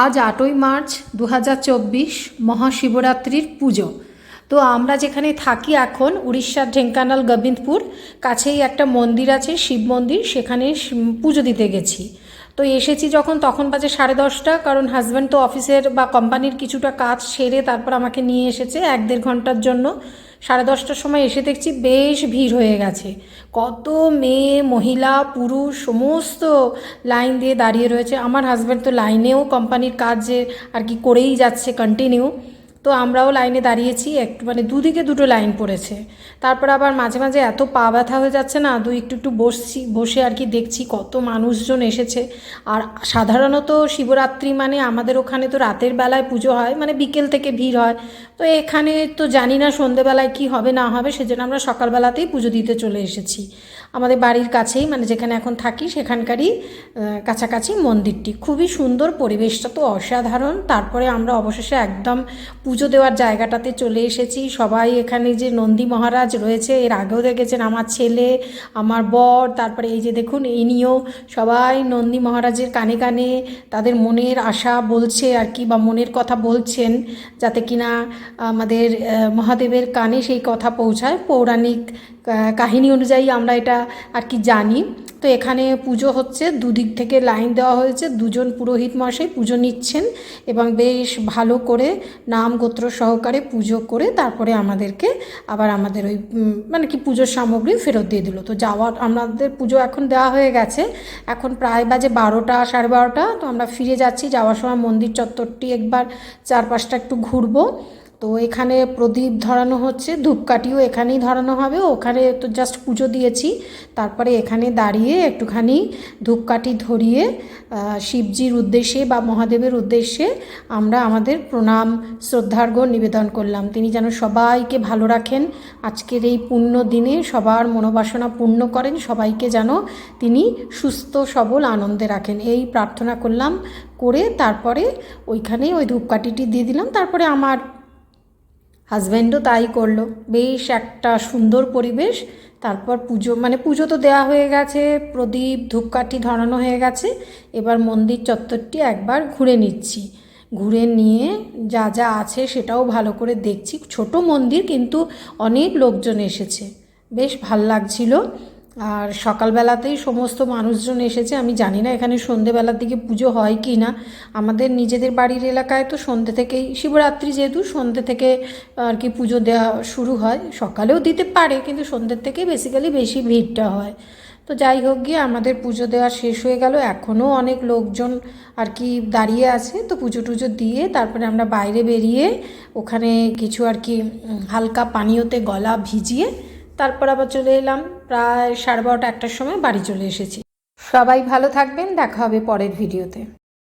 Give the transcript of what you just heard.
আজ আটই মার্চ দু হাজার চব্বিশ মহাশিবরাত্রির পুজো। তো আমরা যেখানে থাকি এখন উড়িষ্যার ঢেঙ্কানাল গোবিন্দপুর, কাছেই একটা মন্দির আছে, শিব মন্দির, সেখানে পুজো দিতে গেছি। তো এসেছি যখন, তখন বাজে সাড়ে দশটা, কারণ হাজব্যান্ড তো অফিসের বা কোম্পানির কিছুটা কাজ সেরে তারপর আমাকে নিয়ে এসেছে এক দেড় ঘণ্টার জন্য। সাড়ে দশটার সময় এসে দেখছি বেশ ভিড় হয়ে গেছে। কত মেয়ে, মহিলা, পুরুষ, সমস্ত লাইন দিয়ে দাঁড়িয়ে রয়েছে। আমার হাজব্যান্ড তো লাইনেও কোম্পানির কাজে আর কি করেই যাচ্ছে কন্টিনিউ তো আমরাও লাইনে দাঁড়িয়েছি, একটু মানে দুদিকে দুটো লাইন পড়েছে। তারপর আবার মাঝে মাঝে এত পা ব্যথা হয়ে যাচ্ছে না, দুই একটু একটু বসছি, বসে আর কি দেখছি কত মানুষজন এসেছে। আর সাধারণত শিবরাত্রি মানে আমাদের ওখানে তো রাতের বেলায় পুজো হয় মানে বিকেল থেকে ভিড় হয়। তো এখানে তো জানি না সন্ধেবেলায় কি হবে, না হবে, সেজন্য আমরা সকালবেলাতেই পুজো দিতে চলে এসেছি। আমাদের বাড়ির কাছেই মানে যেখানে এখন থাকি, সেখানকারই কাছাকাছি মন্দিরটি। খুবই সুন্দর পরিবেশটা তো অসাধারণ। তারপরে আমরা অবশেষে একদম পুজো দেওয়ার জায়গাটাতে চলে এসেছি। সবাই এখানে যে নন্দী মহারাজ রয়েছে, এর আগেও দেখেছেন আমার ছেলে, আমার বর, তারপরে এই যে দেখুন ইনিও সবাই নন্দী মহারাজের কানে কানে তাদের মনের আশা বলছে আর কি, বা মনের কথা বলছেন, যাতে কিনা আমাদের মহাদেবের কানে সেই কথা পৌঁছায়। পৌরাণিক কাহিনী অনুযায়ী আমরা এটা আর কি জানি। তো এখানে পুজো হচ্ছে, দুদিক থেকে লাইন দেওয়া হয়েছে। দুজন পুরোহিত মশাই পুজো নিচ্ছেন এবং বেশ ভালো করে নাম গোত্র সহকারে পুজো করে তারপরে আমাদেরকে আবার আমাদের ওই মানে কি পুজোর সামগ্রী ফেরত দিয়ে দিল। তো যাওয়ার আমাদের পুজো এখন দেওয়া হয়ে গেছে। এখন প্রায় বাজে বারোটা, সাড়ে বারোটা। তো আমরা ফিরে যাচ্ছি, যাওয়ার সময় মন্দির চত্বরটি একবার চারপাশটা একটু ঘুরবো। তো এখানে প্রদীপ ধরানো হচ্ছে, ধূপকাঠিও এখানেই ধরানো হবে। ওখানে তো জাস্ট পুজো দিয়েছি। তারপরে এখানে দাঁড়িয়ে একটুখানি ধূপকাঠি ধরিয়ে শিবজির উদ্দেশ্যে বা মহাদেবের উদ্দেশ্যে আমরা আমাদের প্রণাম, শ্রদ্ধার্ঘ্য নিবেদন করলাম। তিনি যেন সবাইকে ভালো রাখেন, আজকের এই পুণ্য দিনে সবার মনোবাসনা পূর্ণ করেন, সবাইকে যেন তিনি সুস্থ, সবল, আনন্দে রাখেন। এই প্রার্থনা করলাম, করে তারপরে ওইখানে ওই ধূপকাঠিটি দিয়ে দিলাম। তারপরে আমার হাজব্যান্ডও তাই করল। বেশ একটা সুন্দর পরিবেশ। তারপর পুজো মানে পুজো তো দেওয়া হয়ে গেছে, প্রদীপ, ধূপকাঠি ধরানো হয়ে গেছে। এবার মন্দির চত্বরটি একবার ঘুরে নিচ্ছি। ঘুরে নিয়ে যা যা আছে সেটাও ভালো করে দেখছি। ছোট মন্দির কিন্তু অনেক লোকজন এসেছে। বেশ ভালো লাগছিল। আর সকালবেলাতেই সমস্ত মানুষজন এসেছে। আমি জানি না এখানে সন্ধেবেলার দিকে পুজো হয় কি না। আমাদের নিজেদের বাড়ির এলাকায় তো সন্ধে থেকেই, শিবরাত্রি যেহেতু, সন্ধে থেকে আর কি পুজো দেওয়া শুরু হয়। সকালেও দিতে পারে, কিন্তু সন্ধ্যের থেকেই বেসিক্যালি বেশি ভিড়টা হয়। তো যাই হোক গিয়ে আমাদের পুজো দেওয়া শেষ হয়ে গেল। এখনও অনেক লোকজন আর কি দাঁড়িয়ে আছে। তো পুজো টুজো দিয়ে তারপরে আমরা বাইরে বেরিয়ে ওখানে কিছু আর কি হালকা পানীয়তে গলা ভিজিয়ে তারপর আবার চলে এলাম। প্রায় সাড়ে বারোটা একটার সময় বাড়ি চলে এসেছি। সবাই ভালো থাকবেন, দেখা হবে পরের ভিডিওতে।